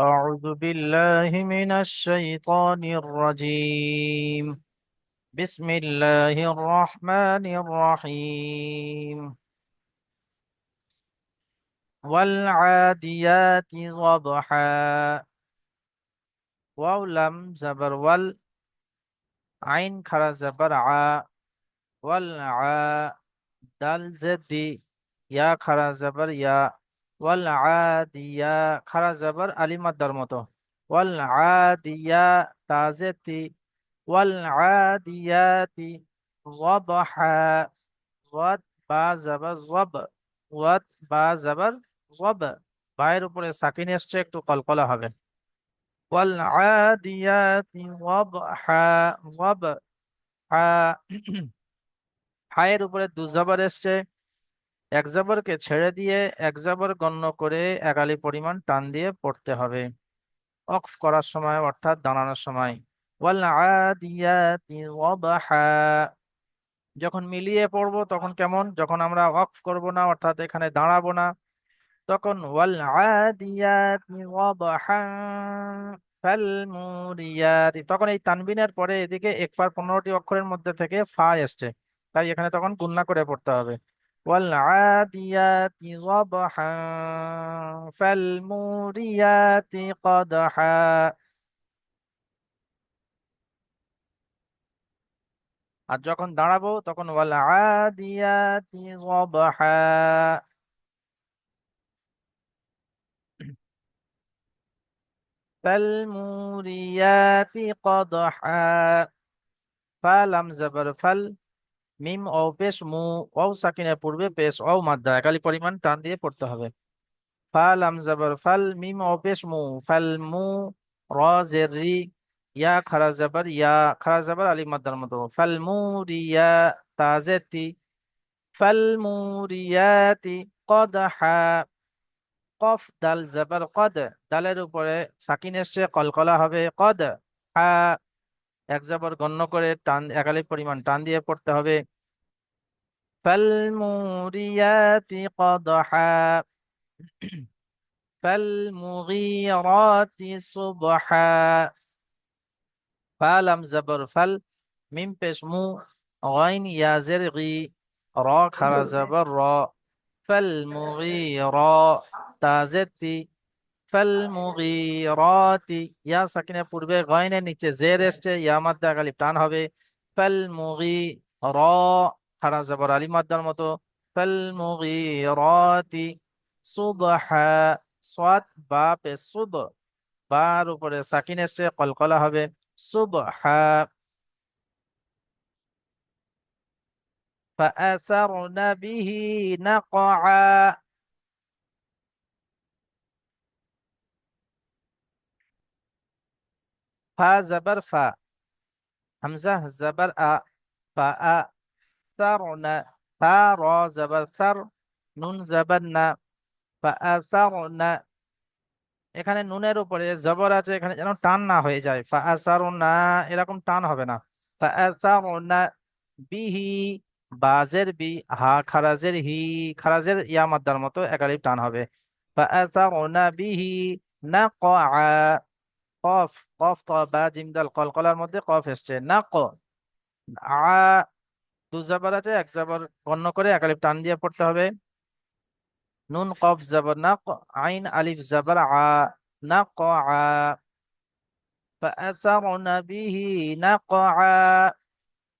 أعوذ بالله من الشيطان الرجيم. بسم الله الرحمن الرحيم. والعاديات ضبحا. واو لم زبر وال عين خرا زبر ع والع دال زدي يا خرا زبر يا. ওয়াল আদিয়া খারা জাবার আলি মতো। ওয়াল আদিয়া তাজেতি। ওয়াল আদিয়াতি ওয়াবহা ওয়াত বা জাবার ওয়াব ওয়াত বা জাবার ওয়াব বায়ের উপরে সাকিন এসছে, একটু কলকলা হবে। ওয়াল আদিয়াতি ওয়াব হা। হায়ের উপরে দুজাবার এসছে। একজাবরকে ছেড়ে দিয়ে একজাবর গণ্য করে একালি পরিমাণ টান দিয়ে পড়তে হবে। অফ করার সময়, অর্থাৎ দাঁড়ানোর সময়। যখন মিলিয়ে পড়ব তখন কেমন? যখন আমরা অফ করব না, অর্থাৎ এখানে দাঁড়াবো না, তখন ওয়াল তখন এই তানবিনের পরে এদিকে একবার পনেরোটি অক্ষরের মধ্যে থেকে ফা এসছে। তাই এখানে তখন গুন্না করে পড়তে হবে। ওয়াল আদিয়াতি ওয়াদহা ফাল মুরিয়াতি কদহা আর যখন দাঁড়াবো তখন ওয়াল আদিয়াতি যবহা ফালমুরিয়াতি কদহা। ফালাম জাবার ফাল মিম ও পেশ মু ও সাকিনের পূর্বে পেশ ও মাদ্দা একালি পরিমাণ টান দিয়ে পড়তে হবে। ফালাম জাবার, ফাল মিম ও পেশ মু, ফাল মু র জের রি, ইয়া খারা জাবার, ইয়া খারা জাবার আলিফ মাদ্দার মতো। ফাল মুরিয়া তাজেতি ফাল মু রিয়াতি কদ হা, কফ দাল জাবার কদ। দালের উপরে সাকিন এসছে, কলকলা হবে কদ হা এক জাবর গণ্য করে টান, একালি পরিমাণ টান দিয়ে পড়তে হবে। ফাল মুরিয়াতি কদহা, ফাল মুগিরাতি সুবহা, ফালাম জাবর ফাল র খারা ফাল মুগিরা তাজেতি ফাল মুগিরাতি ইয়া সাকিনের পূর্বে গাইনের নিচে জের এসছে ইয়া মাদ্দা গালিব টান হবে ফাল মুগি র খারা জাবর আলি মাদ্দার মতো ফাল মুগিরাতি সুবহা সাদ বা পেশ সুব বার উপরে সাকিন এসছে কলকলা হবে সুবহা فأثرن به نقعا ফা জাবার ফা হামজা জাবার আ ফা আ সারনা ফা র জাবার সার নুন জাবার না এখানে নুনের উপরে জবর আছে, এখানে যেন টান না হয়ে যায়। ফা আসারনা এরকম টান হবে না। ফা আসারনা বিহি বাজের বি, হা খারাজের হি খারাজের ইয়া মাদ্দার মতো একালিপ টান হবে। ফা আসারনা বিহি নাকআ কফ কফ ত বা জিম দাল কলকলার মধ্যে কফ এসছে না ক আ দু জাবার আছে এক জাবার গণ্য করে একালিপ টান দিয়ে পড়তে হবে নুন কফ জাবার না আইন আলিফ জাবার আ না ক আ فأثرن به نقعا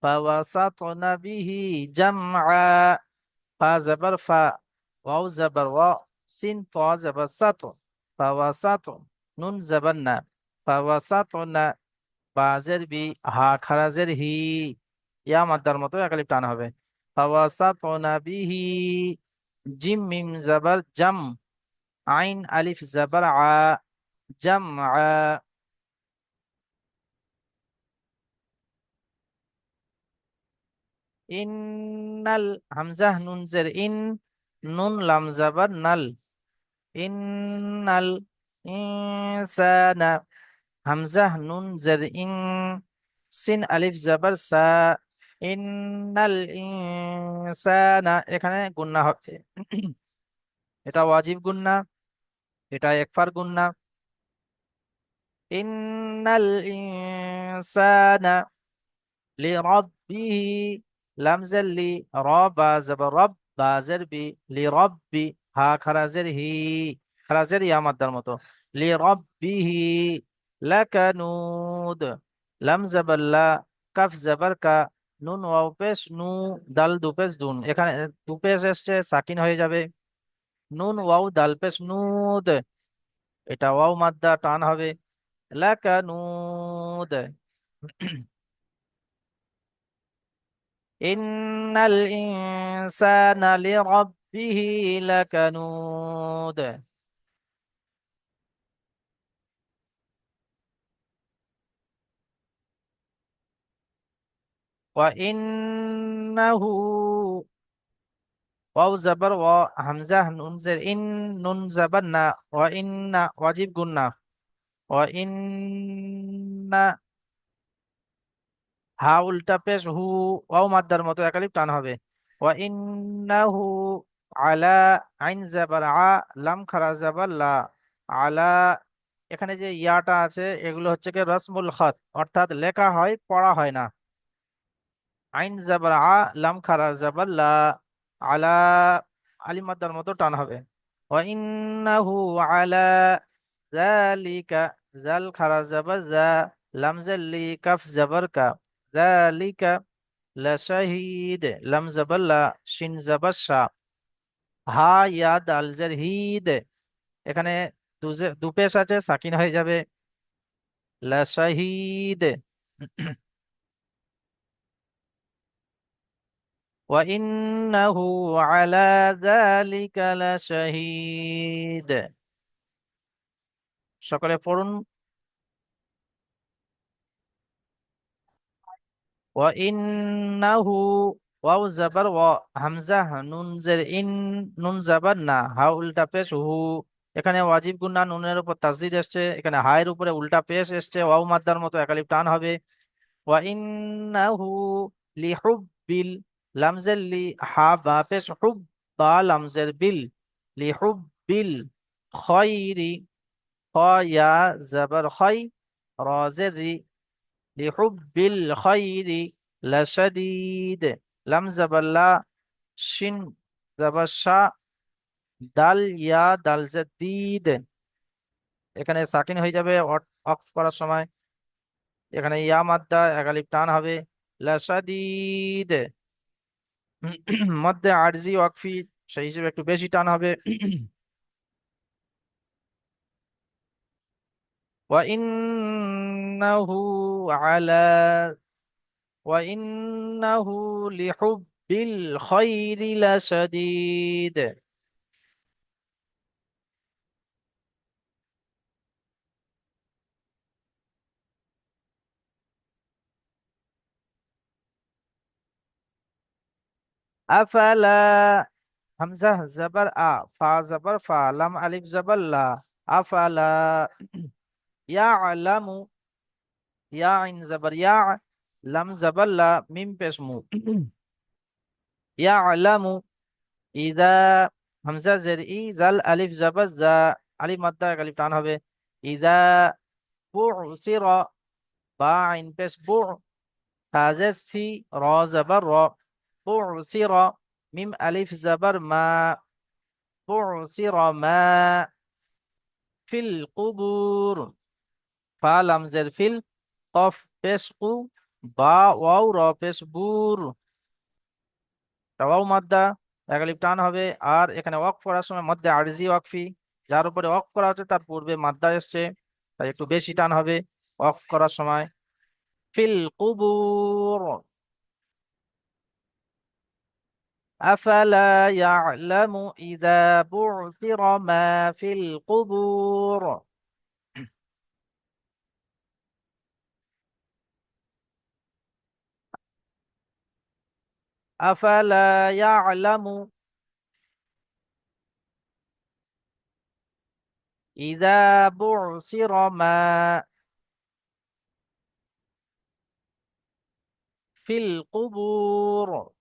فوسطن به جمعا فا زبر فا واو زبر وا سين طا زبر سط فوسط নুন زبر না ফাওয়াসাতনা বাজের বি হা খারাজের হি। ইয়া মাদ্দার মতো একালিপ টান হবে। ফাওয়াসাতনা বিহি জিম মিম জাবার জাম, আইন আলিফ জাবার আ জাম আ। ইন্নাল হামজাহ নুন জের ইন, নুন লাম জাবার নাল। ইন্নাল ইনসানা হামজাহ নুন জের ইং সিন আলিফ জাবার সা ইন্নাল ইনসানা এখানে গুন্না হবে এটা ওয়াজিব গুন্না, এটা একফার গুন্না। ইন্নাল ইনসানা লিরাব্বিহি লামজাল লি রবা জাবার রব বাজের বি লিরাব্বি, হা খারাজের হি, খারাজের ইয়া মাদ্দার মতো। লিরাব্বিহি লাকানুদ লাম জাবার লা কাফ জাবার কা নুন ওয়াও পেশ নু. দাল দু পেশ দুন এখানে দু পেশ এসছে, সাকিন হয়ে যাবে। নুন ওয়াও দাল পেশ নুদ এটা ওয়াও মাদ্দা টান হবে। লাকানুদ ইন্নাল ইনসানা লিরাব্বিহি লাকানুদ وإنه ওয়াও জাবার ওয়া হামজা নুন জের ইন নুন জাবার না ওয়া ইন্না ওয়াজিব গুন্না ওয়া ইন্না হা উল্টা পেশ হু ওয়াও মাদ্দার মতো একালিপ টান হবে ওয়া ইন্নাহু আলা আইন জাবার আ লাম খারা জাবার লা আলা এখানে যে ইয়াটা আছে এগুলো হচ্ছে কি রসমুল খত অর্থাৎ লেখা হয় পড়া হয় না আইন জাবার আ লাম খারা জাবার আলা আলিম মাদ্দার মতো টান হবে। ওয়া ইন্নাহু আলা যালিকা জাল খারা জাবার জা লাম জাল্লি কাফ জাবার কা যালিকা লাশাহিদ লাম জাবার লা শিন জাবার শা হা ইয়া দাল জার হিদ এখানে দুপেশ আছে, সাকিন হয়ে যাবে। লাশাহিদ وإنه على ذلك لشهيد সকলে পড়ুন وإنه ওয়াও জাবার ওয়া হামজা নুন জের ইন নুন জাবার না হা উল্টা পেশ হু এখানে ওয়াজিব গুন্না নুনের উপর তাসদিদ এসছে এখানে হায়ের উপরে উল্টা পেশ এসছে ওয়াও মাদ্দার মতো একালিপ টান হবে ওয়া ইন্নাহু লিহুব্বিল লামজের লি হা বা পেশ হুব বা লামজের বিল লিহুব্বিল খয়রি, খয়া জাবার খয়, রাজের রি লিহুব্বিল খয়রি, লাশাদীদ, লাম জাবার লা, শিন জাবার শা, দাল ইয়া দাল জাদিদ। এখানে সাকিন হয়ে যাবে অফ করার সময়। এখানে ইয়া মাদ্দা একালিপ টান হবে, লাশাদীদ। মধ্যে আরজি ওয়াকফি সেই হিসেবে একটু বেশি টান হবে وإنه على وإنه لحب الخير لشديد أفلا. همزة زبر أ فا زبر فا لم ألف زبر لا. أفلا. يعلم. يا عين زبر يا لم زبر لا. ميم بسمو يعلم. إذا همزة زر إي زل ألف زبر زا. ألف مدة ألف تانها إذا بعثر باع بس بع فازت را زبر را. بعثر ميم ألف زبر ما بعثر ما في القبور فلم زر فيل قف بسقو با واو را পেশ বুর ওয়াও মাদ্দা একালিপ টান হবে আর এখানে ওয়াক করার সময় মধ্যে আরজি ওয়াকফি যার উপরে ওয়াক করা হচ্ছে তার পূর্বে মাদ্দা এসছে তাই একটু বেশি টান হবে ওয়াক করার সময় ফিল কুবুর أفلا يعلم إذا بعثر ما في القبور؟ أفلا يعلم إذا بعثر ما في القبور؟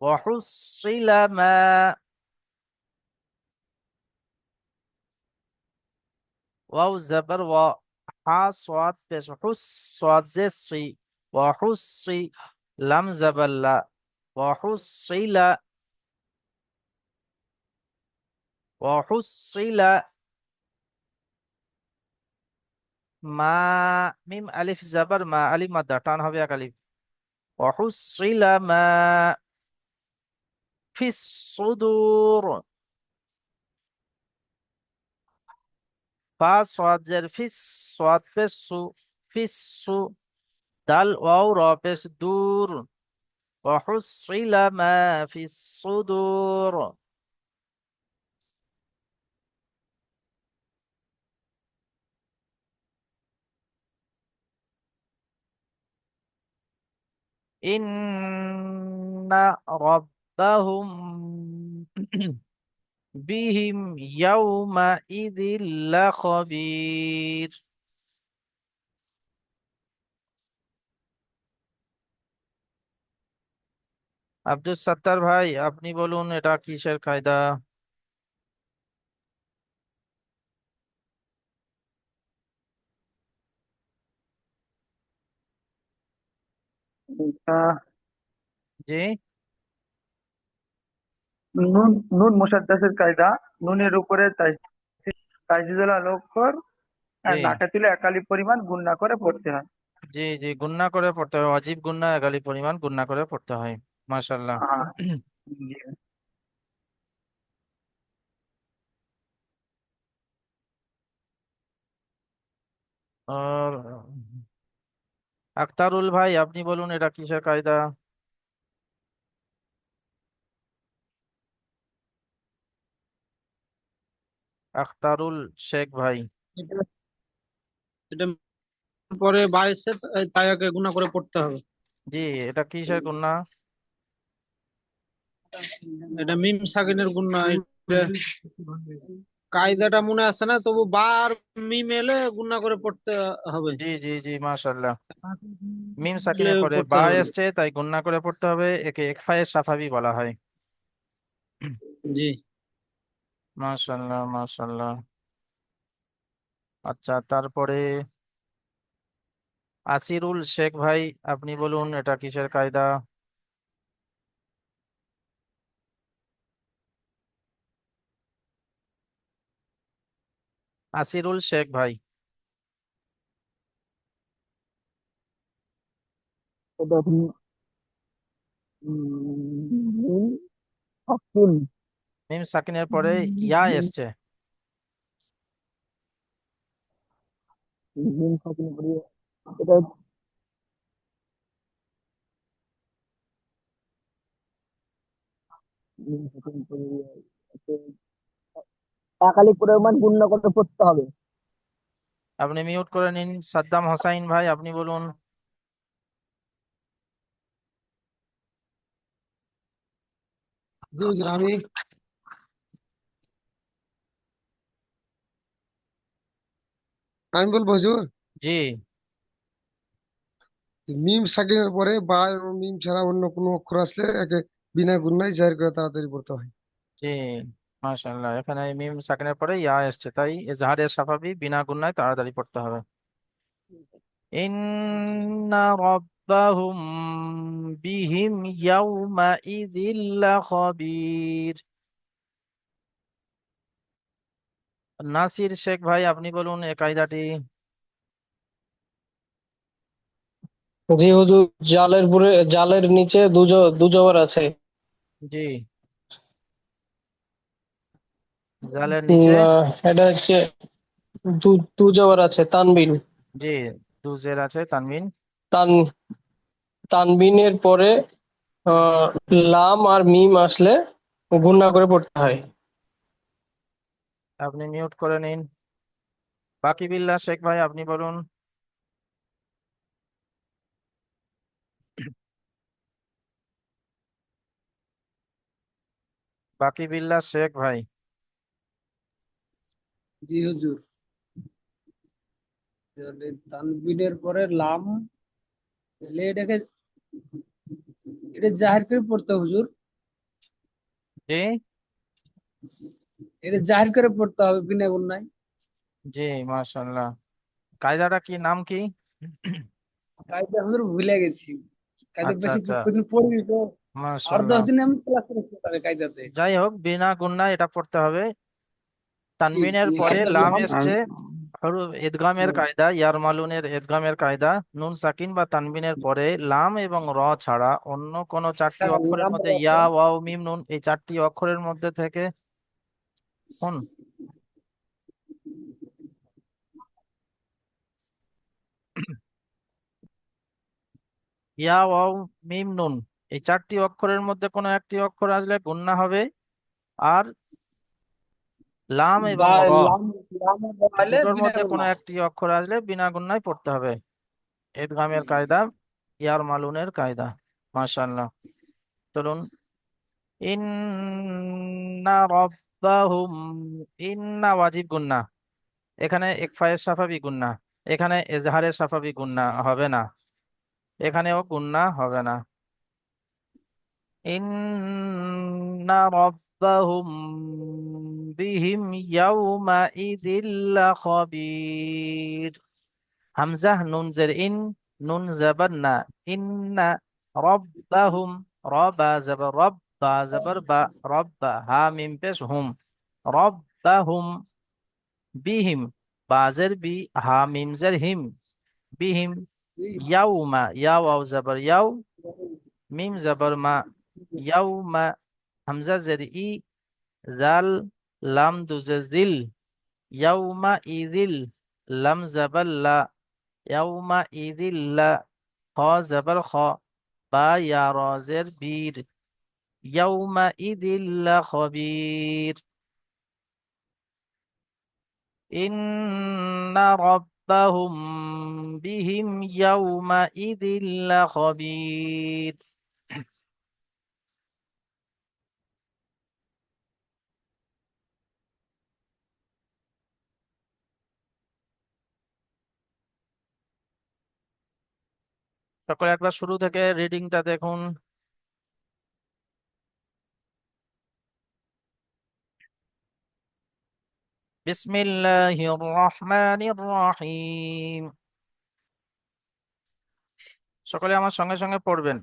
وحصل ما واو زبر و ح صوت پیش حس صوت زسی و حسی لم زبل لا وحصل وحصل ما ميم ألف زبر ما علم دتان هبيا قليب وحصل ما في الصدور. فصاد جر في الصاد في السو في السو دل واو رابس دور وحصل ما في الصدور. إن رب তাহুম বিহিম ইয়াউমা ইদিল্লা আব্দুল সাত্তার ভাই আপনি বলুন এটা কিসের কায়দা? জি। নুন নুন মুসাদ্দাসের কায়দা নুনের উপরে তাইজিদুল জি। নাকে তুলে একালি পরিমাণ গুণ না করে পড়তে হয়। জি জি গুন্না করে পড়তে হয়। অজীব গুন্না এগালি পরিমাণ গুন্না করে পড়তে হয় জি। আর আক্তারুল ভাই আপনি বলুন এটা কিসের কায়দা? আখতারুল শেখ ভাই। এটা পরে বাইশে তাই আগে গুণা করে পড়তে হবে। জি এটা কিসের গুন্না এটা মিম সাকিনের গুণা এটা কায়দাটা মনে আছে না? তবু বার মিম এলে গুণা করে পড়তে হবে। জি জি জি মাশাল্লাহ মিম সাকিনের পরে বা এসছে তাই গুন্না করে পড়তে হবে। একে একফায়ে সাফাবি বলা হয়। জি। মাশাল্লাহ মাশাল্লাহ আচ্ছা তারপরে আসিরুল শেখ ভাই আপনি বলুন এটা কিসের কায়দা? আসিরুল শেখ ভাই। উম, মিম সাকিন মিম সাকিনের পরে ইয়া এসছে। মিম সাকিন পরে এটা মিম সাকিন পরে একালি পরিমাণ গুণ করে পড়তে হবে। আপনি মিউট করে নিন। সাদ্দাম হোসাইন ভাই আপনি বলুন। জি আমি আমি বলব হুজুর জি। মিম সাকিনের পরে বা এবং মিম ছাড়া অন্য কোনো অক্ষর আসলে একে বিনা গুণায় জাহির করে তাড়াতাড়ি পড়তে হয়। জি মাশাআল্লাহ। এখানে মিম সাকিনের পরে ইয়া এসছে তাই এজাহারে সাফাবি বিনা গুন্নায় তাড়াতাড়ি পড়তে হবে। ইন্না রাব্বাহুম বিহিম ইয়াউমাইযিল লাখাবীর। নাসির শেখ ভাই আপনি বলুন এ কায়দাটি? জি হুজুর জালের পুরে জালের নিচে দু জ- দু জবর আছে। জি। জালের নিচে? আহ, এটা হচ্ছে দু দুজবর আছে তানবিন। জি দুজের আছে তানবিন। তান তানবিনের পরে আহ, লাম আর মিম আসলে গুণা করে পড়তে হয়। আপনি মিউট করে নিন। বাকি বিল্লাহ শেখ ভাই আপনি বলুন। বাকি বিল্লাহ শেখ ভাই। জি হুজুর। তানবিনের পরে লাম তাহলে এটাকে এটা জাহির করে পড়তে হুজুর। জি। এটা জাহির করে পড়তে হবে বিনা গুণায় জি মাশাআল্লাহ। কায়দাটা কি নাম কি? কায়দা হুজুর ভুলে গেছি। কায়দা আচ্ছা বেশি আচ্ছা। কদিন তো। আর মাশাআল্লাহ দশ দিন আমি ক্লাস করতে হবে কায়দাতে। যাই হোক বিনা গুণনায় এটা পড়তে হবে। তানবিনের জি পরে লাম এসছে। হরু ইদগামের কায়দা ইয়ারমালুনের ইদগামের কায়দা নুন সাকিন বা তানবিনের পরে লাম এবং র ছাড়া অন্য কোন চারটি হ্যাঁ অক্ষরের লাম মধ্যে ইয়া ওয়াও মিম নুন এই চারটি অক্ষরের মধ্যে থেকে কোন? ইয়া ওয়াও মিম নুন। এই চারটি অক্ষরের মধ্যে কোনো একটি অক্ষর আসলে গুণনা হবে। আর লাম এবং দুটোর মধ্যে কোনো একটি অক্ষর আসলে বিনা গুণনায় পড়তে হবে। ইদগামের কায়দা ইয়ার মালুনের কায়দা। মাশাআল্লাহ। চলুন। ইন্না রব্বাহুম ইন্না ওয়াজিব গুন্না। এখানে একফায়ের সাফাবি গুন্না, এখানে এজহারের সাফাবি গুন্না হবে না, এখানেও গুন্না হবে না। ইন্না রব্বাহুম বিহিম ইয়াউমা ইদিল্লা খবীর। হামজা নুন জের ইন, নুন জবর না। ইন্না রব্বাহুম রবা। জবর জবর বা রব্বা হা মিম পেশ হুম রব্বাহুম বিহিম বাজের বি হা মিম জের হিম বিহিম ইয়াউমা ইয়াও আও জবর ইয়াও মিম জবর মা ইয়াউমা হামজা জের ই জাল লাম দুজে জিল ইয়াউমা ইদিল লাম জবর লা ইয়াউমা খ জবর খ বা ইয়া রজের বীর খবীর ইন্না রব্বাহুম বিহিম ইয়াউমা ইদিল্লা খবীর সকলে একবার শুরু থেকে রিডিংটা দেখুন। বিসমিল্লাহির রহমানির রহিম সকলে আমার সঙ্গে সঙ্গে পড়বেন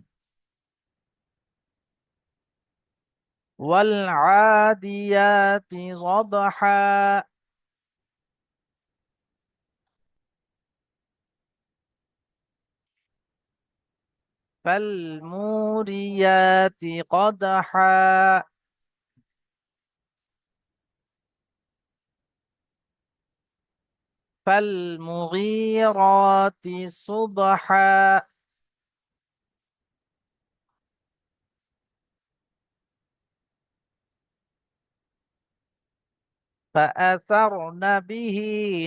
ওয়াল আদিয়াতি যবহা فالموريات قدحا فالمغيرات صبحا. فأثرن به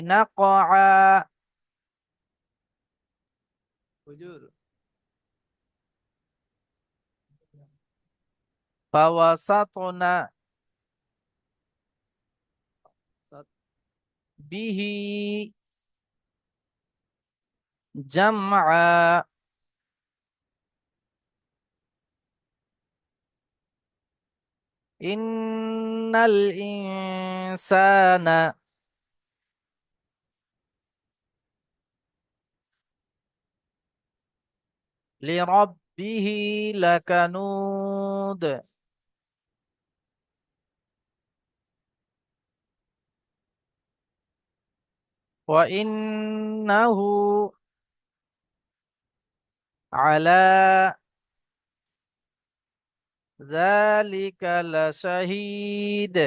نقعا. فوسطن به جمعا. إن الإنسان لربه لكنود. وإنه على ذلك لشهيد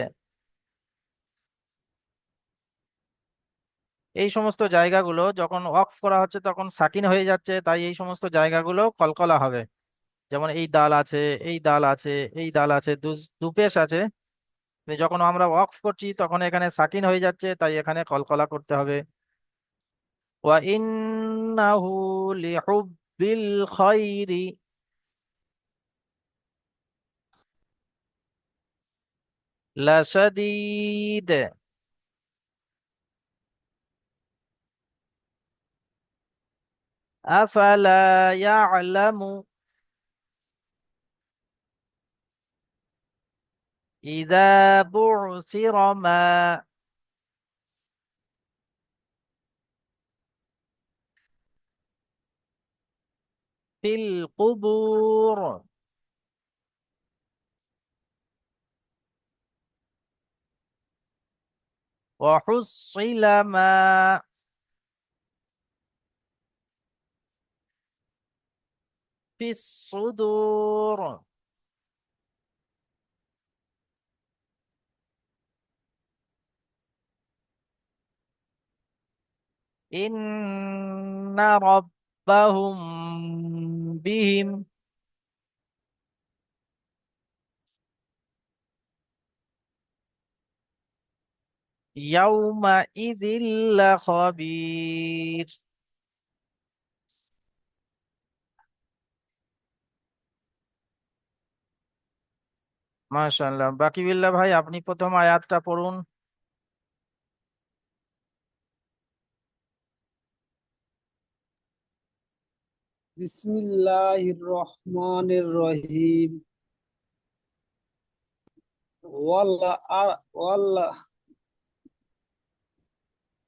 এই সমস্ত জায়গাগুলো যখন ওয়াকফ করা হচ্ছে তখন সাকিন হয়ে যাচ্ছে তাই এই সমস্ত জায়গাগুলো কলকলা হবে যেমন এই দাল আছে এই দাল আছে এই দাল আছে দুপেশ আছে যখন আমরা ওয়াকফ করছি, তখন এখানে সাকিন হয়ে যাচ্ছে, তাই এখানে কলকলা করতে হবে। ওয়া ইন্নাহু লিহুব্বিল লাশাদীদ। আফালা ইয়ালামু إذا بعثر ما في القبور. وحصل ما في الصدور. إن ربهم بهم يومئذ لخبير মাশাআল্লাহ বাকি বিল্লাহ ভাই আপনি প্রথম আয়াতটা পড়ুন بسم الله الرحمن الرحيم والله والله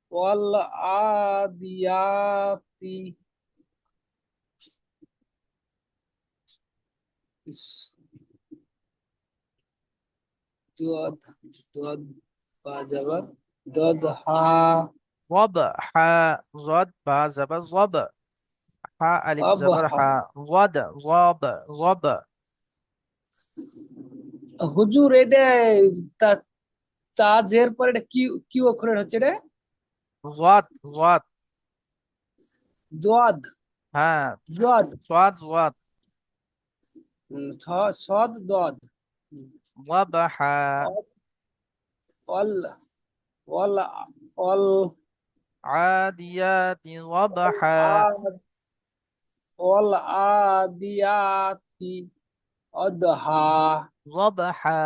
والله ضد ضد ضد ضد ضد ضد ضد ضد حا ألف زبر ضبحا। حا ضد ضب ضب হুজুর এটা তা- তাজের পর এটা কি কি অক্ষরের হচ্ছে রে ضاد ضاد দোয়াদ হ্যাঁ দোয়াদ صاد ضاد উম, ছ- সদ দোয়াদ ضبحا অল অল অল عاديات ওয়াল আদিয়াতি অদহা লবহা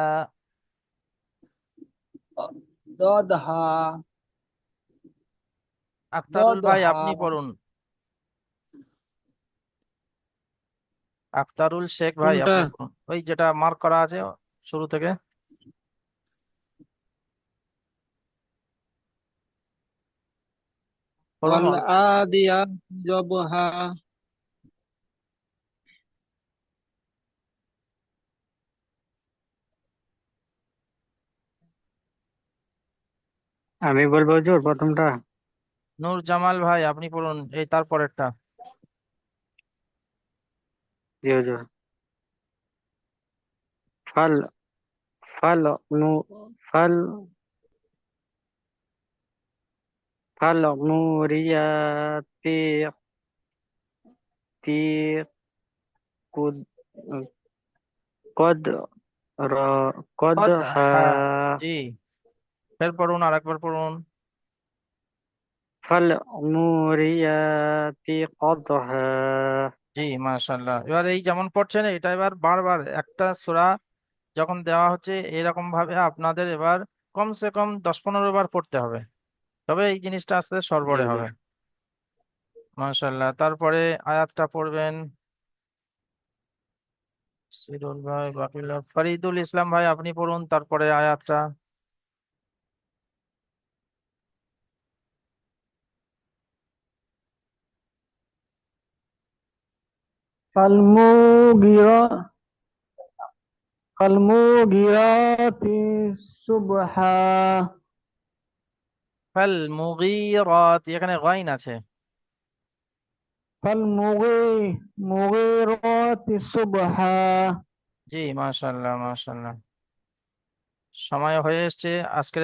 দদহা আক্তারুল ভাই আপনি পড়ুন। আক্তারুল শেখ ভাই ওই যেটা মার্ক করা আছে শুরু থেকে। পড়ুন। জবহা আমি বলব হুজুর প্রথমটা। নূর জামাল ভাই আপনি পড়ুন এই তারপরেরটা জি হুজুর ফাল ফাল নু ফাল ফাল নুরিয়াতি তি কুদ কদ র কদ হা। জি। ফের পড়ুন আর একবার পড়ুন জি মাশাল্লাহ এবার এই যেমন পড়ছেন এটা এবার বারবার একটা সূরা যখন দেওয়া হচ্ছে এরকম ভাবে আপনাদের এবার কমসে কম দশ পনেরো বার পড়তে হবে। তবে এই জিনিসটা আস্তে সরবরে। হবে। মাশাল্লাহ তারপরে আয়াতটা পড়বেন। সিরুল ভাই বাকিল্লাহ ফরিদুল ইসলাম ভাই আপনি পড়ুন তারপরে আয়াতটা। فالمغيرة فالمغيرات صبحا ফাল মুগীরাত এখানে গাইন আছে فالمغي مغيرات صبحا জি মাশাল্লাহ মাশাল্লাহ সময় হয়ে এসছে আজকের